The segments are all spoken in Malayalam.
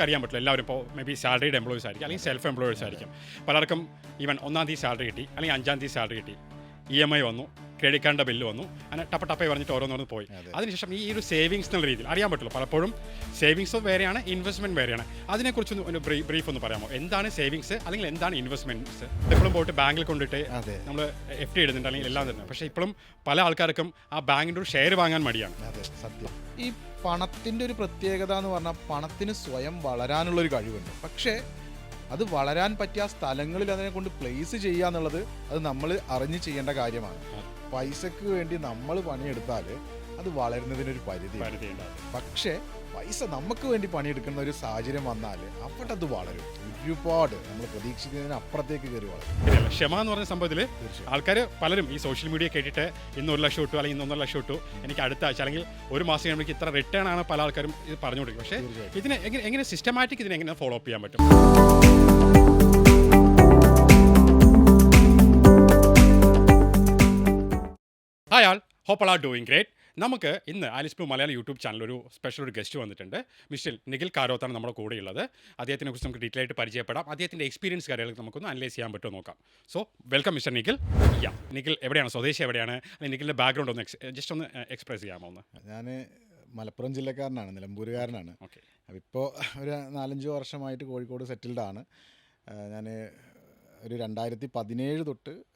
നമുക്ക് അറിയാൻ പറ്റില്ല. എല്ലാവരും ഇപ്പോൾ മേ ബി സാലറീഡ് എംപ്ലോയീസ് ആയിരിക്കും അല്ലെങ്കിൽ സെൽഫ് എംപ്ലോയേഴ്സ് ആയിരിക്കും. പലർക്കും ഈവൻ ഒന്നാം തീയതി സാലറി കിട്ടി അല്ലെങ്കിൽ അഞ്ചാം തീയതി സാലറി കിട്ടി. ഇ എം ഐ വന്നു ക്രെഡിറ്റ് ബില്ല് വന്നു അങ്ങനെ ടപ്പ ടപ്പ പറഞ്ഞിട്ട് ഓരോന്നോന്ന് പോയി. അതെ. അതിനുശേഷം ഈ ഒരു സേവിങ്സ് എന്നുള്ള രീതിയിൽ അറിയാൻ പറ്റുള്ളൂ പലപ്പോഴും സേവിങ്സ് വേറെയാണ് ഇൻവെസ്റ്റ്മെന്റ് വേറെയാണ്. അതിനെക്കുറിച്ച് ഒന്ന് ബ്രീഫ് ഒന്ന് പറയാമോ? എന്താണ് സേവിങ്സ് അല്ലെങ്കിൽ എന്താണ് ഇൻവെസ്റ്റ്മെന്റ്സ് എപ്പോഴും പോയിട്ട് ബാങ്കിൽ കൊണ്ടിട്ട് അതെ. നമ്മൾ എഫ് ഡി ഇടുന്നുണ്ട് അല്ലെങ്കിൽ എല്ലാം തന്നെ. പക്ഷേ ഇപ്പോഴും പല ആൾക്കാർക്കും ആ ബാങ്കിന്റെ ഒരു ഷെയർ വാങ്ങാൻ മടിയാണ്. അതെ സത്യം. ഈ പണത്തിന്റെ ഒരു പ്രത്യേകത എന്ന് പറഞ്ഞാൽ പണത്തിന് സ്വയം വളരാനുള്ളൊരു കഴിവുണ്ട്. പക്ഷേ അത് വളരാൻ പറ്റിയ സ്ഥലങ്ങളിൽ അതിനെ കൊണ്ട് പ്ലേസ് ചെയ്യുക എന്നുള്ളത് അത് നമ്മൾ അറിഞ്ഞ് ചെയ്യേണ്ട കാര്യമാണ്. പൈസക്ക് വേണ്ടി നമ്മൾ പണിയെടുത്താൽ അത് വളരുന്നതിനൊരു പരിധി പക്ഷേ പൈസ നമുക്ക് വേണ്ടി പണിയെടുക്കുന്ന ഒരു സാഹചര്യം വന്നാൽ അവിടെ അത് വളരും. ഒരുപാട് നമ്മൾ പ്രതീക്ഷിക്കുന്നതിന് അപ്പുറത്തേക്ക് കയറി വളരും. ക്ഷമ എന്ന് പറഞ്ഞ സംഭവത്തിൽ ആൾക്കാർ പലരും ഈ സോഷ്യൽ മീഡിയ കേട്ടിട്ട് ഇന്ന് ഒരു ലക്ഷം ഇട്ടു അല്ലെങ്കിൽ ഇന്ന് ഒന്നര ലക്ഷം ഇട്ടു എനിക്ക് അടുത്ത ആഴ്ച അല്ലെങ്കിൽ ഒരു മാസം കഴിയുമ്പോൾ ഇത്ര റിട്ടേൺ ആണ് പല ആൾക്കാരും ഇത് പറഞ്ഞു കൊടുക്കും. പക്ഷേ ഇതിനെ എങ്ങനെ എങ്ങനെ സിസ്റ്റമാറ്റിക് ഇതിനെ എങ്ങനെ ഫോളോ അപ്പ് ചെയ്യാൻ പറ്റും? Hi hope are doing great നമുക്ക് ഇന്ന് Alice Blue Malayalam YouTube channel ഒരു സ്പെഷ്യൽ ഒരു ഗസ്റ്റ് വന്നിട്ടുണ്ട്. മിസ്റ്റർ നിഖിൽ കാരോത്താണ് നമ്മുടെ കൂടെയുള്ളത്. അദ്ദേഹത്തിനെ കുറിച്ച് നമുക്ക് ഡീറ്റെയിൽ ആയിട്ട് പരിചയപ്പെടാം. അദ്ദേഹത്തിന്റെ എക്സ്പീരിയൻസ് കാര്യങ്ങൾ നമുക്കൊന്ന് അനലൈസ് ചെയ്യാൻ പറ്റുമോ നോക്കാം. So welcome mister Nikhil. Yeah Nikhil എവിടെയാണ്? സ്വദേശി എവിടെയാണ്? അല്ലെങ്കിൽ നിഖിലിന്റെ ബാക്ക്ഗ്രൗണ്ട് ഒന്ന് ജസ്റ്റ് ഒന്ന് എക്സ്പ്രസ് ചെയ്യാമോ ഒന്ന്? ഞാൻ മലപ്പുറം ജില്ലക്കാരനാണ്. നിലമ്പൂരുകാരനാണ്. ഓക്കെ അപ്പോൾ ഇപ്പോൾ ഒരു നാലഞ്ച് വർഷമായിട്ട് കോഴിക്കോട് സെറ്റിൽഡാണ് ഞാൻ ഒരു രണ്ടായിരത്തി പതിനേഴ് തൊട്ട്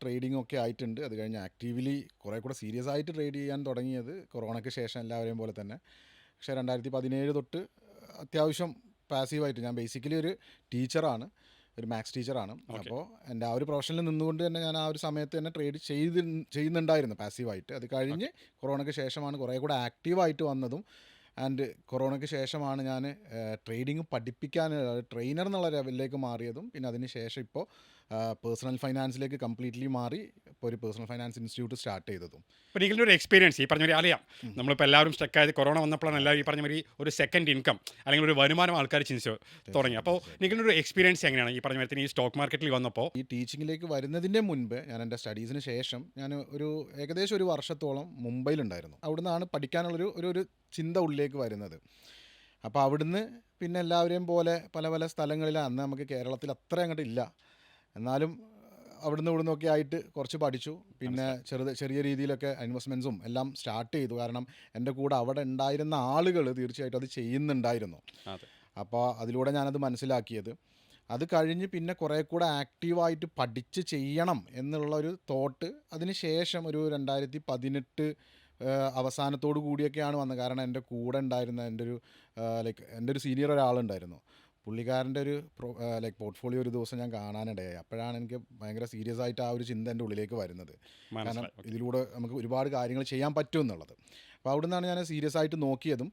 ട്രേഡിംഗ് ഒക്കെ ആയിട്ടുണ്ട്. അത് കഴിഞ്ഞ് ആക്റ്റീവ്ലി കുറേ കൂടെ സീരിയസ് ആയിട്ട് ട്രേഡ് ചെയ്യാൻ തുടങ്ങിയത് കൊറോണയ്ക്ക് ശേഷം എല്ലാവരെയും പോലെ തന്നെ. പക്ഷേ രണ്ടായിരത്തി പതിനേഴ് തൊട്ട് അത്യാവശ്യം പാസീവായിട്ട് ഞാൻ ബേസിക്കലി ഒരു ടീച്ചറാണ്. ഒരു മാത്സ് ടീച്ചറാണ്. അപ്പോൾ എന്റെ ആ ഒരു പ്രൊഫഷനിൽ നിന്നുകൊണ്ട് തന്നെ ഞാൻ ആ ഒരു സമയത്ത് തന്നെ ട്രേഡ് ചെയ്ത് ചെയ്യുന്നുണ്ടായിരുന്നു പാസീവായിട്ട് അത് കഴിഞ്ഞ് കൊറോണയ്ക്ക് ശേഷമാണ് കുറേ കൂടെ ആക്റ്റീവായിട്ട് വന്നതും. ആൻഡ് കൊറോണയ്ക്ക് ശേഷമാണ് ഞാൻ ട്രേഡിങ് പഠിപ്പിക്കാൻ ട്രെയിനർ എന്നുള്ള ലെവലിലേക്ക് മാറിയതും. പിന്നെ അതിന് ശേഷം ഇപ്പോൾ പേഴ്സണൽ ഫൈനാൻസിലേക്ക് കംപ്ലീറ്റ്ലി മാറി ഇപ്പോൾ ഒരു പേഴ്സണൽ ഫൈനാൻസ് ഇൻസ്റ്റിറ്റ്യൂട്ട് സ്റ്റാർട്ട് ചെയ്തതും. ഇപ്പോൾ നിങ്ങളുടെ ഒരു എക്സ്പീരിയൻസ് ഈ പറഞ്ഞ മാതിരി അറിയാം. നമ്മളിപ്പോൾ എല്ലാവരും സ്റ്റക്ക് ആയത് കൊറോണ വന്നപ്പോഴാണ് എല്ലാവരും ഈ പറഞ്ഞ മാതിരി ഒരു സെക്കൻഡ് ഇൻകം അല്ലെങ്കിൽ ഒരു വരുമാനം ആൾക്കാർ ചിന്തിച്ചു തുടങ്ങി. അപ്പോൾ നിങ്ങളുടെ ഒരു എക്സ്പീരിയൻസ് എങ്ങനെയാണ്? ഈ പറഞ്ഞ മാതിരി ഈ സ്റ്റോക്ക് മാർക്കറ്റിൽ വന്നപ്പോൾ ഈ ടീച്ചിങ്ങിലേക്ക് വരുന്നതിന്റെ മുൻപ് ഞാൻ എന്റെ സ്റ്റഡീസിന് ശേഷം ഞാൻ ഒരു ഏകദേശം ഒരു വർഷത്തോളം മുംബൈയിലുണ്ടായിരുന്നു അവിടുന്നാണ് പഠിക്കാനുള്ളൊരു ഒരു ഒരു ചിന്ത ഉള്ളിലേക്ക് വരുന്നത്. അപ്പോൾ അവിടുന്ന് പിന്നെ എല്ലാവരെയും പോലെ പല പല സ്ഥലങ്ങളിൽ അന്ന് നമുക്ക് കേരളത്തിൽ അത്ര അങ്ങോട്ട് ഇല്ല. എന്നാലും അവിടുന്ന് ഇവിടുന്ന് ഒക്കെ ആയിട്ട് കുറച്ച് പഠിച്ചു. പിന്നെ ചെറുത് ചെറിയ രീതിയിലൊക്കെ ഇൻവെസ്റ്റ്മെൻസും എല്ലാം സ്റ്റാർട്ട് ചെയ്തു. കാരണം എന്റെ കൂടെ അവിടെ ഉണ്ടായിരുന്ന ആളുകൾ തീർച്ചയായിട്ടും അത് ചെയ്യുന്നുണ്ടായിരുന്നു. അപ്പോൾ അതിലൂടെ ഞാനത് മനസ്സിലാക്കിയത്. അത് കഴിഞ്ഞ് പിന്നെ കുറേ കൂടെ ആക്റ്റീവായിട്ട് പഠിച്ച് ചെയ്യണം എന്നുള്ള ഒരു തോട്ട് അതിന് ശേഷം ഒരു രണ്ടായിരത്തി പതിനെട്ട് അവസാനത്തോടു കൂടിയൊക്കെയാണ് വന്നത്. കാരണം എന്റെ കൂടെ ഉണ്ടായിരുന്ന എന്റെ ഒരു ലൈക്ക് എന്റെ ഒരു സീനിയർ ഒരാളുണ്ടായിരുന്നു. പുള്ളിക്കാരന്റെ ഒരു പ്രോ ലൈക്ക് പോർട്ട്ഫോളിയോ ഒരു ദിവസം ഞാൻ കാണാനിടയായി. അപ്പോഴാണ് എനിക്ക് ഭയങ്കര സീരിയസ് ആയിട്ട് ആ ഒരു ചിന്ത എന്റെ ഉള്ളിലേക്ക് വരുന്നത്. കാരണം ഇതിലൂടെ നമുക്ക് ഒരുപാട് കാര്യങ്ങൾ ചെയ്യാൻ പറ്റും എന്നുള്ളത്. അപ്പോൾ അവിടെ നിന്നാണ് ഞാൻ സീരിയസ് ആയിട്ട് നോക്കിയതും.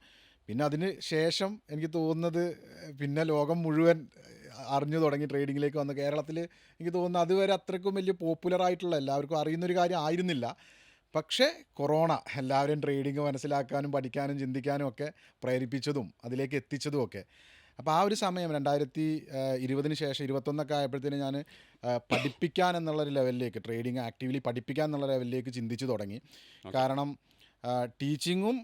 പിന്നെ അതിന് ശേഷം എനിക്ക് തോന്നുന്നത് പിന്നെ ലോകം മുഴുവൻ അറിഞ്ഞു തുടങ്ങി ട്രേഡിങ്ങിലേക്ക് വന്ന് കേരളത്തിൽ എനിക്ക് തോന്നുന്നു അതുവരെ അത്രയ്ക്കും വലിയ പോപ്പുലർ ആയിട്ടുള്ള എല്ലാവർക്കും അറിയുന്നൊരു കാര്യം ആയിരുന്നില്ല. പക്ഷേ കൊറോണ എല്ലാവരും ട്രേഡിങ് മനസ്സിലാക്കാനും പഠിക്കാനും ചിന്തിക്കാനും ഒക്കെ പ്രേരിപ്പിച്ചതും അതിലേക്ക് എത്തിച്ചതും ഒക്കെ. അപ്പോൾ ആ ഒരു സമയം രണ്ടായിരത്തി ഇരുപതിന് ശേഷം ഇരുപത്തൊന്നൊക്കെ ആയപ്പോഴത്തേന് ഞാൻ പഠിപ്പിക്കാൻ എന്നുള്ളൊരു ലെവലിലേക്ക് ട്രേഡിങ് ആക്റ്റീവ്ലി പഠിപ്പിക്കാൻ എന്നുള്ള ലെവലിലേക്ക് ചിന്തിച്ചു തുടങ്ങി. കാരണം ടീച്ചിങ്ങും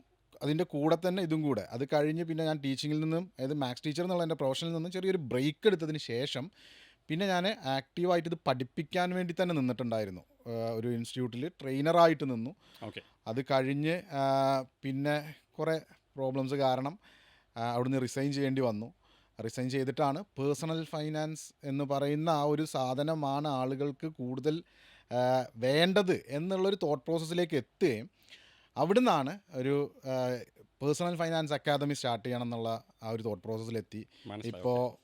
അതിന്റെ കൂടെ തന്നെ ഇതും കൂടെ. അത് കഴിഞ്ഞ് പിന്നെ ഞാൻ ടീച്ചിങ്ങിൽ നിന്നും അതായത് മാത്സ് ടീച്ചർ എന്നുള്ള എന്റെ പ്രൊഫഷനിൽ നിന്നും ചെറിയൊരു ബ്രേക്ക് എടുത്തതിന് ശേഷം പിന്നെ ഞാൻ ആക്റ്റീവായിട്ട് ഇത് പഠിപ്പിക്കാൻ വേണ്ടി തന്നെ നിന്നിട്ടുണ്ടായിരുന്നു. ഒരു ഇൻസ്റ്റിറ്റ്യൂട്ടിൽ ട്രെയിനറായിട്ട് നിന്നു. ഓക്കെ. അത് കഴിഞ്ഞ് പിന്നെ കുറേ പ്രോബ്ലംസ് കാരണം അവിടുന്ന് റിസൈൻ ചെയ്യേണ്ടി വന്നു. റിസൈൻ ചെയ്തിട്ടാണ്. പേഴ്സണൽ ഫൈനാൻസ് എന്ന് പറയുന്ന ആ ഒരു സാധനമാണ് ആളുകൾക്ക് കൂടുതൽ വേണ്ടത് എന്നുള്ളൊരു തോട്ട് പ്രോസസ്സിലേക്ക് എത്തുകയും അവിടുന്നാണ് ഒരു പേഴ്സണൽ ഫൈനാൻസ് അക്കാദമി സ്റ്റാർട്ട് ചെയ്യണം എന്നുള്ള ആ ഒരു തോട്ട് പ്രോസസ്സിലെത്തി ഇപ്പോൾ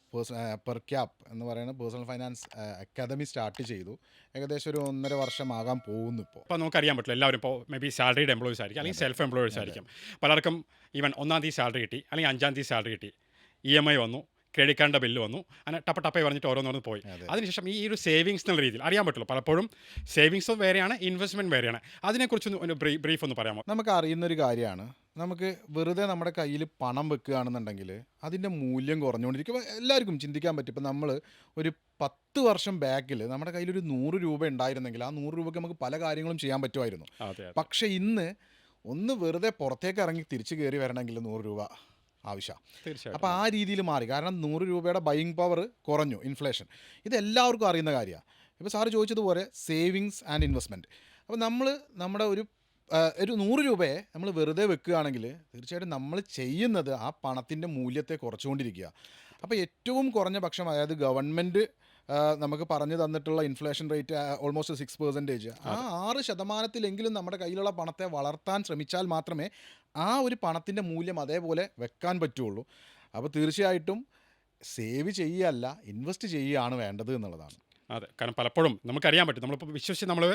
പെർ ക്യാപ്പ് എന്ന് പറയുന്ന പേഴ്സണൽ ഫൈനാൻസ് അക്കാദമി സ്റ്റാർട്ട് ചെയ്തു. ഏകദേശം ഒരു ഒന്നര വർഷമാകാൻ പോകുന്നു ഇപ്പോൾ ഇപ്പോൾ നമുക്കറിയാൻ പറ്റില്ല. എല്ലാവരും ഇപ്പോൾ മേ ബി സാലറീഡ് എംപ്ലോയീസ് ആയിരിക്കും. അല്ലെങ്കിൽ സെൽഫ് എംപ്ലോയീസ് ആയിരിക്കും. പലർക്കും ഈവൻ ഒന്നാം തീയതി സാലറി കിട്ടി. അല്ലെങ്കിൽ അഞ്ചാം തീയതി സാലറി കിട്ടി. ഇ എം ഐ വന്നു. ക്രെഡിറ്റ് കാർഡിന്റെ ബില്ല് വന്നു. അങ്ങനെ ടപ്പ ടപ്പേ പറഞ്ഞിട്ട് ഓരോന്നോന്ന് പോയി. അതിനുശേഷം ഈ ഒരു സേവിങ്സ് എന്നുള്ള രീതിയിൽ അറിയാൻ പറ്റുള്ളൂ പലപ്പോഴും സേവിങ്സ് വേറെയാണ് ഇൻവെസ്റ്റ്മെന്റ് വേറെയാണ്. അതിനെക്കുറിച്ച് ഒന്ന് ബ്രീഫ് ഒന്ന് പറയാമോ? നമുക്ക് അറിയുന്ന ഒരു കാര്യമാണ്. നമുക്ക് വെറുതെ നമ്മുടെ കയ്യിൽ പണം വെക്കുകയാണെന്നുണ്ടെങ്കിൽ അതിന്റെ മൂല്യം കുറഞ്ഞുകൊണ്ടിരിക്കും. എല്ലാവർക്കും ചിന്തിക്കാൻ പറ്റും. ഇപ്പം നമ്മൾ ഒരു പത്ത് വർഷം ബാക്കിൽ നമ്മുടെ കയ്യിൽ ഒരു നൂറ് രൂപ ഉണ്ടായിരുന്നെങ്കിൽ ആ നൂറ് രൂപയ്ക്ക് നമുക്ക് പല കാര്യങ്ങളും ചെയ്യാൻ പറ്റുമായിരുന്നു. പക്ഷേ ഇന്ന് ഒന്ന് വെറുതെ പുറത്തേക്ക് ഇറങ്ങി തിരിച്ചു കയറി വരണമെങ്കിൽ നൂറ് രൂപ. ആവശ്യമാണ് തീർച്ചയായും അപ്പോൾ ആ രീതിയിൽ മാറി. കാരണം നൂറ് രൂപയുടെ ബൈയിങ് പവർ കുറഞ്ഞു ഇൻഫ്ലേഷൻ ഇത് എല്ലാവർക്കും അറിയുന്ന കാര്യമാണ് ഇപ്പോൾ സാറ് ചോദിച്ചതുപോലെ സേവിങ്സ് ആൻഡ് ഇൻവെസ്റ്റ്മെന്റ് അപ്പോൾ നമ്മൾ നമ്മുടെ ഒരു ഒരു നൂറ് രൂപയെ നമ്മൾ വെറുതെ വെക്കുകയാണെങ്കിൽ തീർച്ചയായിട്ടും നമ്മൾ ചെയ്യുന്നത് ആ പണത്തിന്റെ മൂല്യത്തെ കുറച്ചുകൊണ്ടിരിക്കുക. അപ്പോൾ ഏറ്റവും കുറഞ്ഞ പക്ഷം അതായത് ഗവൺമെന്റ് നമുക്ക് പറഞ്ഞു തന്നിട്ടുള്ള inflation rate almost six percentage ആ ആറ് ശതമാനത്തിലെങ്കിലും നമ്മുടെ കയ്യിലുള്ള പണത്തെ വളർത്താൻ ശ്രമിച്ചാൽ മാത്രമേ ആ ഒരു പണത്തിന്റെ മൂല്യം അതേപോലെ വെക്കാൻ പറ്റുള്ളൂ. അപ്പോൾ തീർച്ചയായിട്ടും സേവ് ചെയ്യുകയല്ല ഇൻവെസ്റ്റ് ചെയ്യുകയാണ് വേണ്ടത് എന്നുള്ളതാണ്. അതെ. കാരണം പലപ്പോഴും നമുക്കറിയാൻ പറ്റും. നമ്മളിപ്പോൾ വിശ്വസിച്ച് നമ്മൾ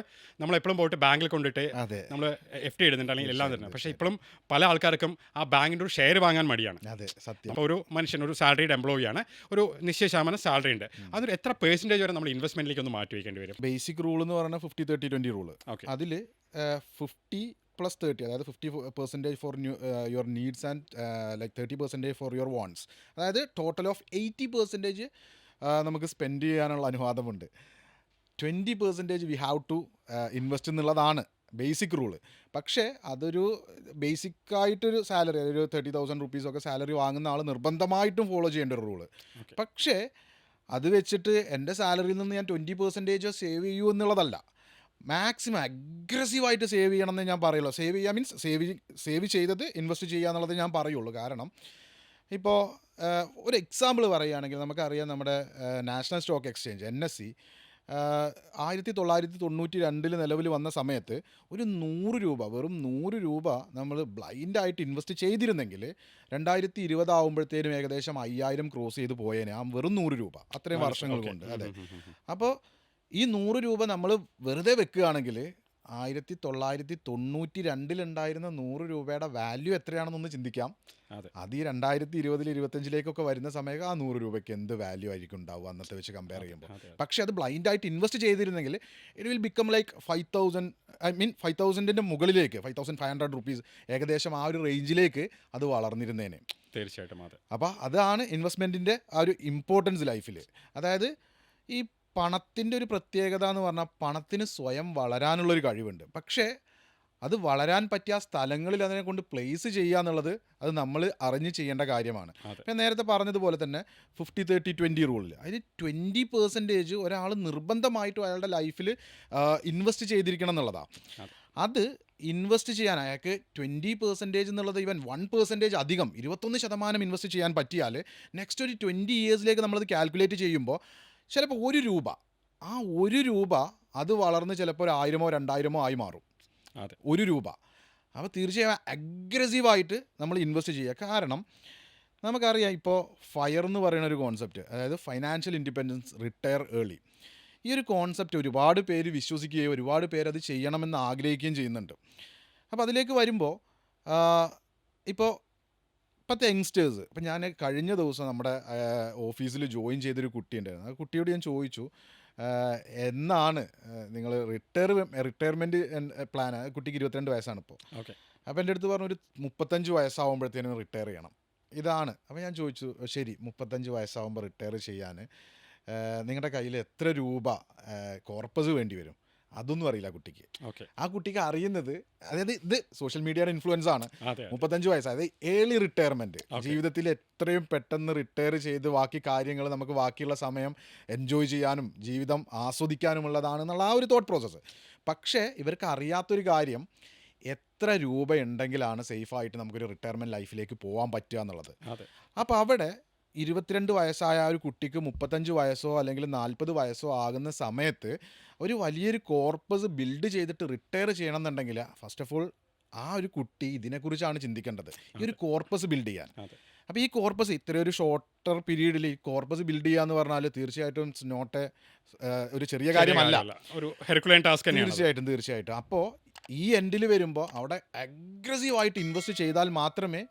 നമ്മളെപ്പോഴും പോയിട്ട് ബാങ്കിൽ കൊണ്ടിട്ട് അതെ. നമ്മൾ എഫ് ടി ഇടുന്നുണ്ട് അല്ലെങ്കിൽ എല്ലാം തരുന്നത് പക്ഷേ ഇപ്പോഴും പല ആൾക്കാർക്കും ആ ബാങ്കിന്റെ ഒരു ഷെയർ വാങ്ങാൻ മടിയാണ്. അതെ സത്യം. അപ്പോൾ ഒരു മനുഷ്യൻ ഒരു സാലറിയുടെ എംപ്ലോയി ആണ്. ഒരു നിശ്ചയ ശതമാനം സാലറി ഉണ്ട്. അതൊരു എത്ര പേഴ്സന്റേജ് വരെ നമ്മൾ ഇൻവെസ്റ്റ്മെന്റിലേക്ക് ഒന്ന് മാറ്റി വയ്ക്കേണ്ടി വരും? ബേസിക് റൂൾ എന്ന് പറഞ്ഞാൽ fifty thirty twenty rule okay. അതിൽ ഫിഫ്റ്റി പ്ലസ് തേർട്ടി അതായത് fifty percentage for your needs and like thirty percentage for your wants അതായത് ടോട്ടൽ ഓഫ് എയ്റ്റി പെർസെന്റേജ് നമുക്ക് സ്പെൻഡ് ചെയ്യാനുള്ള അനുവാദമുണ്ട്. Twenty percentage we have to invest എന്നുള്ളതാണ് ബേസിക് റൂൾ പക്ഷേ അതൊരു ബേസിക്കായിട്ടൊരു സാലറി ഒരു തേർട്ടി തൗസൻഡ് റുപ്പീസൊക്കെ സാലറി വാങ്ങുന്ന ആൾ നിർബന്ധമായിട്ടും ഫോളോ ചെയ്യേണ്ട ഒരു റൂൾ പക്ഷേ അത് വെച്ചിട്ട് എന്റെ സാലറിയിൽ നിന്ന് ഞാൻ ട്വന്റി പെർസെന്റേജ് സേവ് ചെയ്യൂ എന്നുള്ളതല്ല. മാക്സിമം അഗ്രസീവായിട്ട് സേവ് ചെയ്യണമെന്ന് ഞാൻ പറയുള്ളൂ. സേവ് ചെയ്യുക മീൻസ് സേവ് സേവ് ചെയ്തത് ഇൻവെസ്റ്റ് ചെയ്യുക എന്നുള്ളത് ഞാൻ പറയുള്ളൂ. കാരണം ഇപ്പോൾ ഒരു എക്സാമ്പിൾ പറയുകയാണെങ്കിൽ നമുക്കറിയാം നമ്മുടെ national stock exchange N S C ആയിരത്തി തൊള്ളായിരത്തി തൊണ്ണൂറ്റി രണ്ടിൽ നിലവിൽ വന്ന സമയത്ത് ഒരു നൂറ് രൂപ വെറും നൂറ് രൂപ നമ്മൾ ബ്ലൈൻഡായിട്ട് ഇൻവെസ്റ്റ് ചെയ്തിരുന്നെങ്കിൽ രണ്ടായിരത്തി ഇരുപതാവുമ്പോഴത്തേനും ഏകദേശം അയ്യായിരം ക്രോസ് ചെയ്ത് പോയേനെ ആ വെറും നൂറ് രൂപ അത്രയും വർഷങ്ങൾ കൊണ്ട് അതെ. അപ്പോൾ ഈ നൂറ് രൂപ നമ്മൾ വെറുതെ വെക്കുകയാണെങ്കിൽ ആയിരത്തി തൊള്ളായിരത്തി തൊണ്ണൂറ്റി രണ്ടിലുണ്ടായിരുന്ന നൂറ് രൂപയുടെ വാല്യൂ എത്രയാണെന്നൊന്ന് ചിന്തിക്കാം. അതെ. ഈ രണ്ടായിരത്തി ഇരുപതിൽ ഇരുപത്തഞ്ചിലേക്കൊക്കെ വരുന്ന സമയത്ത് ആ നൂറ് രൂപയ്ക്ക് എന്ത് വാല്യൂ ആയിരിക്കും ഉണ്ടാവുക അന്നത്തെ വെച്ച് കമ്പയർ ചെയ്യുമ്പോൾ. പക്ഷേ അത് ബ്ലൈൻഡായിട്ട് ഇൻവെസ്റ്റ് ചെയ്തിരുന്നെങ്കിൽ it will become like five thousand I mean five തൗസൻഡിന്റെ മുകളിലേക്ക് five thousand five hundred rupees ഏകദേശം ആ ഒരു റേഞ്ചിലേക്ക് അത് വളർന്നിരുന്നേനെ. തീർച്ചയായിട്ടും അതെ. അപ്പോൾ അതാണ് ഇൻവെസ്റ്റ്മെന്റിന്റെ ആ ഒരു ഇമ്പോർട്ടൻസ് ലൈഫിൽ അതായത് ഈ പണത്തിന്റെ ഒരു പ്രത്യേകത എന്ന് പറഞ്ഞാൽ പണത്തിന് സ്വയം വളരാനുള്ളൊരു കഴിവുണ്ട്. പക്ഷേ അത് വളരാൻ പറ്റിയ സ്ഥലങ്ങളിൽ അതിനെ കൊണ്ട് പ്ലേസ് ചെയ്യുക എന്നുള്ളത് അത് നമ്മൾ അറിഞ്ഞ് ചെയ്യേണ്ട കാര്യമാണ്. പിന്നെ ഞാൻ നേരത്തെ പറഞ്ഞതുപോലെ തന്നെ ഫിഫ്റ്റി തേർട്ടി ട്വന്റി റൂളിൽ അതിൽ ട്വന്റി പെർസെന്റേജ് ഒരാൾ നിർബന്ധമായിട്ടും അയാളുടെ ലൈഫിൽ ഇൻവെസ്റ്റ് ചെയ്തിരിക്കണം എന്നുള്ളതാണ് അത്. ഇൻവെസ്റ്റ് ചെയ്യാൻ അയാൾക്ക് ട്വന്റി പെർസെന്റേജ് എന്നുള്ളത് ഇവൻ വൺ പെർസെന്റേജ് അധികം ഇരുപത്തൊന്ന് ശതമാനം ഇൻവെസ്റ്റ് ചെയ്യാൻ പറ്റിയാൽ നെക്സ്റ്റ് ഒരു ട്വന്റി ഇയേഴ്സിലേക്ക് നമ്മളത് കാൽക്കുലേറ്റ് ചെയ്യുമ്പോൾ ചിലപ്പോൾ ഒരു രൂപ. ആ ഒരു രൂപ അത് വളർന്ന് ചിലപ്പോൾ ഒരു ആയിരമോ രണ്ടായിരമോ ആയി മാറും. അതെ. ഒരു രൂപ. അപ്പോൾ തീർച്ചയായും അഗ്രസീവായിട്ട് നമ്മൾ ഇൻവെസ്റ്റ് ചെയ്യുക. കാരണം നമുക്കറിയാം ഇപ്പോൾ ഫയർ എന്ന് പറയുന്ന ഒരു കോൺസെപ്റ്റ് അതായത് ഫൈനാൻഷ്യൽ ഇൻഡിപെൻഡൻസ് റിട്ടയർ ഏർലി ഈ ഒരു കോൺസെപ്റ്റ് ഒരുപാട് പേര് വിശ്വസിക്കുകയും ഒരുപാട് പേര് അത് ചെയ്യണമെന്ന് ആഗ്രഹിക്കുകയും ചെയ്യുന്നുണ്ട്. അപ്പോൾ അതിലേക്ക് വരുമ്പോൾ ഇപ്പോൾ ഇപ്പോഴത്തെ യങ്സ്റ്റേഴ്സ് ഇപ്പം ഞാൻ കഴിഞ്ഞ ദിവസം നമ്മുടെ ഓഫീസിൽ ജോയിൻ ചെയ്തൊരു കുട്ടിയുണ്ടായിരുന്നു. ആ കുട്ടിയോട് ഞാൻ ചോദിച്ചു എന്നാണ് നിങ്ങൾ റിട്ടയർ റിട്ടയർമെന്റ് പ്ലാൻ കുട്ടിക്ക് ഇരുപത്തിരണ്ട് വയസ്സാണ് ഇപ്പോൾ ഓക്കെ. അപ്പോൾ എന്റെ അടുത്ത് പറഞ്ഞു ഒരു മുപ്പത്തഞ്ച് വയസ്സാവുമ്പോഴത്തേനും റിട്ടയർ ചെയ്യണം. ഇതാണ്. അപ്പോൾ ഞാൻ ചോദിച്ചു ശരി മുപ്പത്തഞ്ച് വയസ്സാവുമ്പോൾ റിട്ടയർ ചെയ്യാൻ നിങ്ങളുടെ കയ്യിൽ എത്ര രൂപ കോർപ്പസ് വേണ്ടി വരും? അതൊന്നും അറിയില്ല ആ കുട്ടിക്ക്. ആ കുട്ടിക്ക് അറിയുന്നത് അതായത് ഇത് സോഷ്യൽ മീഡിയയുടെ ഇൻഫ്ലുവൻസ് ആണ്. മുപ്പത്തഞ്ച് വയസ്സ് അതായത് ഏർലി റിട്ടയർമെന്റ് ജീവിതത്തിൽ എത്രയും പെട്ടെന്ന് റിട്ടയർ ചെയ്ത് ബാക്കി കാര്യങ്ങൾ നമുക്ക് ബാക്കിയുള്ള സമയം എൻജോയ് ചെയ്യാനും ജീവിതം ആസ്വദിക്കാനുമുള്ളതാണ് എന്നുള്ള ആ ഒരു തോട്ട് പ്രോസസ്സ് പക്ഷേ ഇവർക്ക് അറിയാത്തൊരു കാര്യം എത്ര രൂപ ഉണ്ടെങ്കിലാണ് സേഫായിട്ട് നമുക്കൊരു റിട്ടയർമെന്റ് ലൈഫിലേക്ക് പോകാൻ പറ്റുക എന്നുള്ളത്. അപ്പോൾ അവിടെ ഇരുപത്തിരണ്ട് വയസ്സായ ഒരു കുട്ടിക്ക് മുപ്പത്തഞ്ച് വയസ്സോ അല്ലെങ്കിൽ നാൽപ്പത് വയസ്സോ ആകുന്ന സമയത്ത് ഒരു വലിയൊരു കോർപ്പസ് ബിൽഡ് ചെയ്തിട്ട് റിട്ടയർ ചെയ്യണം എന്നുണ്ടെങ്കിൽ ഫസ്റ്റ് ഓഫ് ഓൾ ആ ഒരു കുട്ടി ഇതിനെക്കുറിച്ചാണ് ചിന്തിക്കേണ്ടത്. ഈ ഒരു കോർപ്പസ് ബിൽഡ് ചെയ്യാൻ. അപ്പോൾ ഈ കോർപ്പസ് ഇത്രയൊരു ഒരു ഷോർട്ടർ പീരീഡിൽ ഈ കോർപ്പസ് ബിൽഡ് ചെയ്യുക എന്ന് പറഞ്ഞാൽ തീർച്ചയായിട്ടും നോട്ട് എ ഒരു ചെറിയ കാര്യമല്ല. ഒരു ഹെർക്കുലൈൻ ടാസ്ക് തീർച്ചയായിട്ടും തീർച്ചയായിട്ടും. അപ്പോൾ ഈ എൻഡിൽ വരുമ്പോൾ അവിടെ അഗ്രസീവായിട്ട് ഇൻവെസ്റ്റ് ചെയ്താൽ മാത്രമേ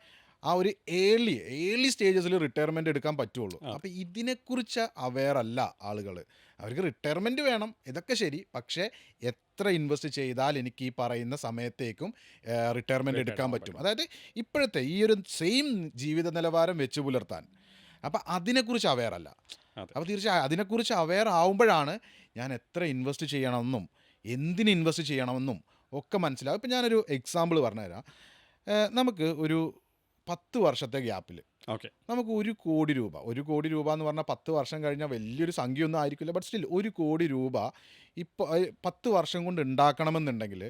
ആ ഒരു ഏർലി ഏർലി സ്റ്റേജസിൽ റിട്ടയർമെന്റ് എടുക്കാൻ പറ്റുള്ളൂ. അപ്പോൾ ഇതിനെക്കുറിച്ച് അവെയർ അല്ല ആളുകൾ അവർക്ക് റിട്ടയർമെന്റ് വേണം ഇതൊക്കെ ശരി. പക്ഷേ എത്ര ഇൻവെസ്റ്റ് ചെയ്താൽ എനിക്ക് ഈ പറയുന്ന സമയത്തേക്കും റിട്ടയർമെന്റ് എടുക്കാൻ പറ്റും. അതായത് ഇപ്പോഴത്തെ ഈ ഒരു സെയിം ജീവിത നിലവാരം വെച്ച് പുലർത്താൻ. അപ്പോൾ അതിനെക്കുറിച്ച് അവെയർ അല്ല. അപ്പോൾ തീർച്ചയായും അതിനെക്കുറിച്ച് അവെയർ ആവുമ്പോഴാണ് ഞാൻ എത്ര ഇൻവെസ്റ്റ് ചെയ്യണമെന്നും എന്തിന് ഇൻവെസ്റ്റ് ചെയ്യണമെന്നും ഒക്കെ മനസ്സിലാവും. ഇപ്പം ഞാനൊരു എക്സാമ്പിൾ പറഞ്ഞുതരാം. നമുക്ക് ഒരു പത്ത് വർഷത്തെ ഗ്യാപ്പിൽ ഓക്കെ. നമുക്ക് ഒരു കോടി രൂപ ഒരു കോടി രൂപ എന്ന് പറഞ്ഞാൽ പത്ത് വർഷം കഴിഞ്ഞാൽ വലിയൊരു സംഖ്യയൊന്നും ആയിരിക്കില്ല. ബട്ട് സ്റ്റിൽ ഒരു കോടി രൂപ ഇപ്പോൾ പത്ത് വർഷം കൊണ്ട് ഉണ്ടാക്കണമെന്നുണ്ടെങ്കിൽ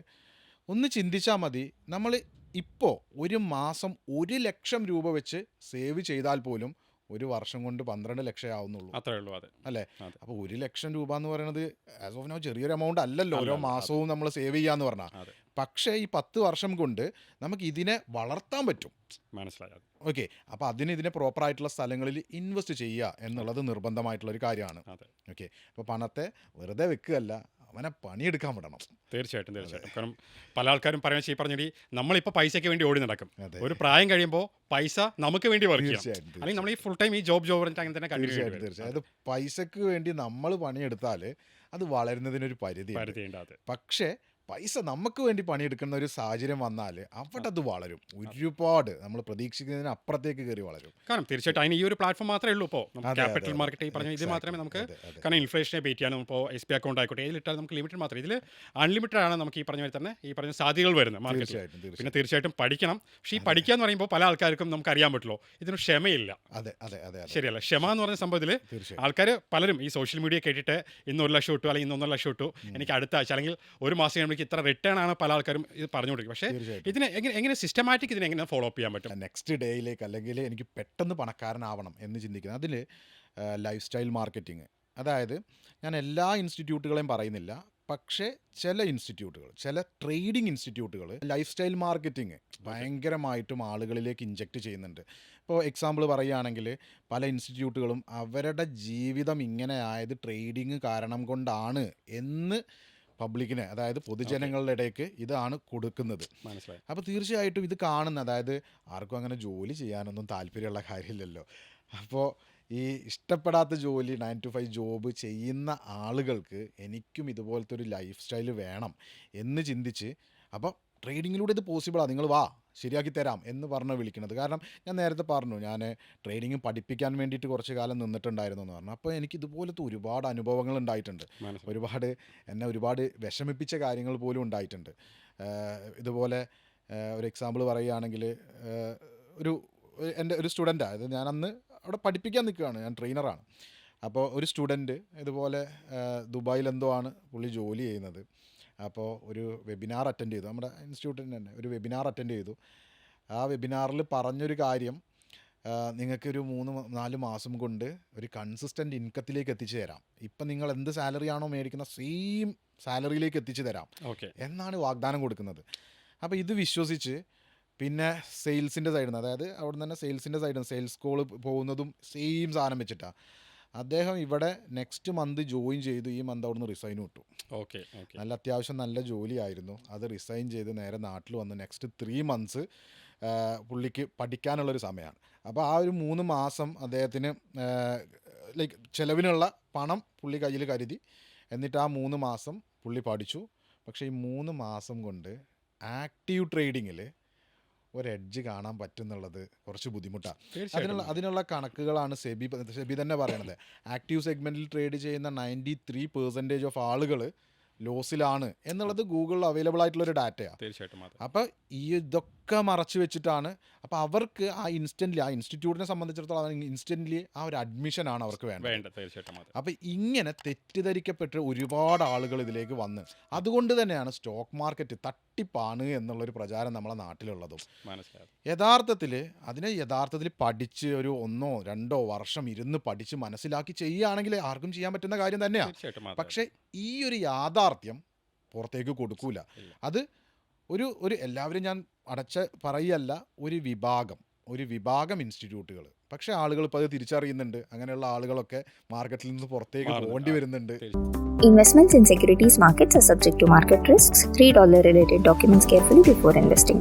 ഒന്ന് ചിന്തിച്ചാൽ മതി. നമ്മൾ ഇപ്പോൾ ഒരു മാസം ഒരു ലക്ഷം രൂപ വെച്ച് സേവ് ചെയ്താൽ പോലും ഒരു വർഷം കൊണ്ട് പന്ത്രണ്ട് ലക്ഷം ആവുന്നുള്ളൂ. അത്രേ ഉള്ളൂ അതെ. അല്ലേ? അപ്പോൾ ഒരു ലക്ഷം രൂപ എന്ന് പറയുന്നത് ആസ് ഓഫ് നോ ചെറിയൊരു എമൗണ്ട് അല്ലല്ലോ. ഓരോ മാസവും നമ്മൾ സേവ് ചെയ്യാന്ന് പറഞ്ഞാൽ പക്ഷേ ഈ പത്ത് വർഷം കൊണ്ട് നമുക്ക് ഇതിനെ വളർത്താൻ പറ്റും. മനസ്സിലായത്. ഓക്കെ. അപ്പോൾ അതിന് ഇതിനെ പ്രോപ്പർ ആയിട്ടുള്ള സ്ഥലങ്ങളിൽ ഇൻവെസ്റ്റ് ചെയ്യുക എന്നുള്ളത് നിർബന്ധമായിട്ടുള്ള ഒരു കാര്യമാണ്. ഓക്കെ. അപ്പോൾ പണത്തെ വെറുതെ വെക്കുകയല്ല അവനെ പണിയെടുക്കാൻ വിടണം. തീർച്ചയായിട്ടും തീർച്ചയായിട്ടും. കാരണം പല ആൾക്കാരും പറയുന്ന ഈ പറഞ്ഞി നമ്മളിപ്പോൾ പൈസയ്ക്ക് വേണ്ടി ഓടി നടക്കും. ഒരു പ്രായം കഴിയുമ്പോൾ പൈസ നമുക്ക് വേണ്ടി വർക്ക് ചെയ്യാം. അല്ലെങ്കിൽ നമ്മൾ ഈ ഫുൾ ടൈം ഈ ജോബ് ജോബ് പറഞ്ഞിട്ട് അങ്ങനെ തന്നെ തീർച്ചയായിട്ടും തീർച്ചയായും പൈസക്ക് വേണ്ടി നമ്മൾ പണിയെടുത്താൽ അത് വളരുന്നതിനൊരു പരിധി പരിധി പക്ഷേ പൈസ നമുക്ക് വേണ്ടി പണിയെടുക്കുന്ന ഒരു സാഹചര്യം വന്നാൽ അവിടെ അത് വളരും. ഒരുപാട് നമ്മൾ പ്രതീക്ഷിക്കുന്നതിന് അപ്പുറത്തേക്ക് കയറി വളരും. കാരണം തീർച്ചയായിട്ടും അതിന് ഈ ഒരു പ്ലാറ്റ്ഫോം മാത്രമേ ഉള്ളൂ ഇപ്പോൾ ക്യാപിറ്റൽ മാർക്കറ്റ് ഈ പറഞ്ഞ ഇത് മാത്രമേ നമുക്ക്. കാരണം ഇൻഫ്ലേഷനെ ബേറ്റ് ചെയ്യാനും ഇപ്പോൾ എസ് പി അക്കൗണ്ട് ആയിക്കോട്ടെ ഇതിലിട്ടാൽ നമുക്ക് ലിമിറ്റഡ് മാത്രമേ ഇതിൽ അൺലിമിറ്റഡ് ആണ് നമുക്ക് ഈ പറഞ്ഞ പോലെ തന്നെ ഈ പറഞ്ഞ സാധ്യതകൾ വരുന്നത് തീർച്ചയായിട്ടും പിന്നെ തീർച്ചയായിട്ടും പഠിക്കണം. പക്ഷേ ഈ പഠിക്കുക എന്ന് പറയുമ്പോൾ പല ആൾക്കാർക്കും നമുക്ക് അറിയാൻ പറ്റുള്ളൂ. ഇതിന് ക്ഷമയില്ല. അതെ അതെ അതെ ശരിയല്ല? ക്ഷമ എന്ന് പറഞ്ഞ സംഭവത്തിൽ ആൾക്കാർ പലരും ഈ സോഷ്യൽ മീഡിയ കേട്ടിട്ട് ഇന്ന് ഒരു ലക്ഷം ഇട്ടു അല്ലെങ്കിൽ ഇന്ന് ഒന്നര ലക്ഷം ഇട്ടു എനിക്ക് അടുത്ത ആഴ്ച അല്ലെങ്കിൽ ഒരു മാസം കഴിയുമ്പോൾ ഇത്ര റിട്ടേൺ ആണ് പല ആൾക്കാരും ഇത് പറഞ്ഞു കൊടുക്കും പക്ഷേ ഇതിന് എങ്ങനെ എങ്ങനെ സിസ്റ്റമാറ്റിക് ഇതിനെ എങ്ങനെ ഫോളോ അപ്പ് ചെയ്യാൻ പറ്റും? നെക്സ്റ്റ് ഡേയിലേക്ക് അല്ലെങ്കിൽ എനിക്ക് പെട്ടെന്ന് പണക്കാരനാവണം എന്ന് ചിന്തിക്കുന്നത് അതിൽ ലൈഫ് സ്റ്റൈൽ മാർക്കറ്റിംഗ് അതായത് ഞാൻ എല്ലാ ഇൻസ്റ്റിറ്റ്യൂട്ടുകളെയും പറയുന്നില്ല. പക്ഷേ ചില ഇൻസ്റ്റിറ്റ്യൂട്ടുകൾ ചില ട്രേഡിംഗ് ഇൻസ്റ്റിറ്റ്യൂട്ടുകൾ ലൈഫ് സ്റ്റൈൽ മാർക്കറ്റിംഗ് ഭയങ്കരമായിട്ടും ആളുകളിലേക്ക് ഇഞ്ചെക്ട് ചെയ്യുന്നുണ്ട്. ഇപ്പോൾ എക്സാമ്പിൾ പറയുകയാണെങ്കിൽ പല ഇൻസ്റ്റിറ്റ്യൂട്ടുകളും അവരുടെ ജീവിതം ഇങ്ങനെ ആയത് ട്രേഡിങ് കാരണം കൊണ്ടാണ് എന്ന് പബ്ലിക്കിന് അതായത് പൊതുജനങ്ങളുടെ ഇടയ്ക്ക് ഇതാണ് കൊടുക്കുന്നത്. മനസ്സിലായി. അപ്പോൾ തീർച്ചയായിട്ടും ഇത് കാണുന്ന അതായത് ആർക്കും അങ്ങനെ ജോലി ചെയ്യാനൊന്നും താല്പര്യമുള്ള കാര്യമില്ലല്ലോ. അപ്പോൾ ഈ ഇഷ്ടപ്പെടാത്ത ജോലി നയൻ ടു ഫൈവ് ജോബ് ചെയ്യുന്ന ആളുകൾക്ക് എനിക്കും ഇതുപോലത്തെ ഒരു ലൈഫ് സ്റ്റൈൽ വേണം എന്ന് ചിന്തിച്ച് അപ്പോൾ ട്രേഡിങ്ങിലൂടെ ഇത് പോസിബിളാണ് നിങ്ങൾ വാ ശരിയാക്കി തരാം എന്ന് പറഞ്ഞ് വിളിക്കുന്നത്. കാരണം ഞാൻ നേരത്തെ പറഞ്ഞു ഞാൻ ട്രേഡിങ് പഠിപ്പിക്കാൻ വേണ്ടിയിട്ട് കുറച്ച് കാലം നിന്നിട്ടുണ്ടായിരുന്നു എന്ന് പറഞ്ഞു. അപ്പോൾ എനിക്ക് ഇതുപോലത്തെ ഒരുപാട് അനുഭവങ്ങൾ ഉണ്ടായിട്ടുണ്ട്. ഒരുപാട് എന്നെ ഒരുപാട് വിഷമിപ്പിച്ച കാര്യങ്ങൾ പോലും ഉണ്ടായിട്ടുണ്ട്. ഇതുപോലെ ഒരു എക്സാമ്പിൾ പറയുകയാണെങ്കിൽ ഒരു എന്റെ ഒരു സ്റ്റുഡന്റാണ് അത് ഞാൻ അന്ന് അവിടെ പഠിപ്പിക്കാൻ നിൽക്കുകയാണ്. ഞാൻ ട്രെയിനറാണ് അപ്പോൾ ഒരു സ്റ്റുഡന്റ് ഇതുപോലെ ദുബായിൽ എന്തോ ആണ് പുള്ളി ജോലി ചെയ്യുന്നത്. അപ്പോൾ ഒരു വെബിനാർ അറ്റൻഡ് ചെയ്തു. നമ്മുടെ ഇൻസ്റ്റിറ്റ്യൂട്ടിന് തന്നെ ഒരു വെബിനാർ അറ്റൻഡ് ചെയ്തു. ആ വെബിനാറിൽ പറഞ്ഞൊരു കാര്യം നിങ്ങൾക്കൊരു മൂന്ന് നാല് മാസം കൊണ്ട് ഒരു കൺസിസ്റ്റന്റ് ഇൻകത്തിലേക്ക് എത്തിച്ചു തരാം. ഇപ്പം നിങ്ങൾ എന്ത് സാലറി ആണോ മേടിക്കുന്ന സെയിം സാലറിയിലേക്ക് എത്തിച്ചു തരാം. ഓക്കെ എന്നാണ് വാഗ്ദാനം കൊടുക്കുന്നത്. അപ്പോൾ ഇത് വിശ്വസിച്ച് പിന്നെ സെയിൽസിന്റെ സൈഡിൽ നിന്ന് അതായത് അവിടെ നിന്ന് തന്നെ സെയിൽസിന്റെ സൈഡിൽ നിന്ന് സെയിൽസ് കോൾ പോകുന്നതും സെയിം സാധനം വെച്ചിട്ടാണ് അദ്ദേഹം ഇവിടെ നെക്സ്റ്റ് മന്ത് ജോയിൻ ചെയ്തു ഈ മന്ത് അവിടുന്ന് റിസൈൻ വിട്ടു. Okay okay. നല്ല അത്യാവശ്യം നല്ല ജോലിയായിരുന്നു. അത് റിസൈൻ ചെയ്ത് നേരെ നാട്ടിൽ വന്ന് നെക്സ്റ്റ് ത്രീ മന്ത്സ് പുള്ളിക്ക് പഠിക്കാനുള്ളൊരു സമയമാണ് അപ്പോൾ ആ ഒരു മൂന്ന് മാസം അദ്ദേഹത്തിന് ലൈക്ക് ചിലവിനുള്ള പണം പുള്ളി കയ്യിൽ കരുതി. എന്നിട്ട് ആ മൂന്ന് മാസം പുള്ളി പഠിച്ചു. പക്ഷേ ഈ മൂന്ന് മാസം കൊണ്ട് ആക്റ്റീവ് ട്രേഡിങ്ങിൽ ഒരു എഡ്ജ് കാണാൻ പറ്റുന്നുള്ളത് കുറച്ച് ബുദ്ധിമുട്ടാണ് അതിനുള്ള അതിനുള്ള കണക്കുകളാണ് സെബി സെബി തന്നെ പറയണത്. ആക്റ്റീവ് സെഗ്മെന്റിൽ ട്രേഡ് ചെയ്യുന്ന നയന്റി ത്രീ പെർസെന്റേജ് ഓഫ് ആളുകൾ ലോസിലാണ് എന്നുള്ളത് ഗൂഗിളിൽ അവൈലബിൾ ആയിട്ടുള്ള ഒരു ഡാറ്റയാണ് തീർച്ചയായിട്ടും അപ്പോൾ ഈ ഇതൊക്കെ മറച്ചു വെച്ചിട്ടാണ് അപ്പോൾ അവർക്ക് ആ ഇൻസ്റ്റന്റ്ലി ആ ഇൻസ്റ്റിറ്റ്യൂട്ടിനെ സംബന്ധിച്ചിടത്തോളം ഇൻസ്റ്റന്റ്ലി ആ ഒരു അഡ്മിഷനാണ് അവർക്ക് വേണ്ടത്. വേണ്ട തീർച്ചയായിട്ടും അപ്പോൾ ഇങ്ങനെ തെറ്റിദ്ധരിക്കപ്പെട്ട് ഒരുപാട് ആളുകൾ ഇതിലേക്ക് വന്ന് അതുകൊണ്ട് തന്നെയാണ് സ്റ്റോക്ക് മാർക്കറ്റ് തട്ടിപ്പാണ് എന്നുള്ളൊരു പ്രചാരം നമ്മളെ നാട്ടിലുള്ളതും. യഥാർത്ഥത്തിൽ അതിനെ യഥാർത്ഥത്തിൽ പഠിച്ച് ഒരു ഒന്നോ രണ്ടോ വർഷം ഇരുന്ന് പഠിച്ച് മനസ്സിലാക്കി ചെയ്യുകയാണെങ്കിൽ ആർക്കും ചെയ്യാൻ പറ്റുന്ന കാര്യം തന്നെയാണ് പക്ഷേ ഈ ഒരു യാഥാർത്ഥ്യം പുറത്തേക്ക് കൊടുക്കൂല. അത് ഒരു ഒരു എല്ലാവരും ഞാൻ അടച്ച പറയല്ല ഒരു വിഭാഗം ഒരു വിഭാഗം ഇൻസ്റ്റിറ്റ്യൂട്ടുകൾ പക്ഷേ ആളുകൾ ഇപ്പോൾ അത് തിരിച്ചറിയുന്നുണ്ട് അങ്ങനെയുള്ള ആളുകളൊക്കെ മാർക്കറ്റിൽ നിന്ന് പുറത്തേക്ക്. പോകേണ്ടി വരുന്നുണ്ട് Investments in securities markets are subject to market risks. Read all the related documents carefully before investing.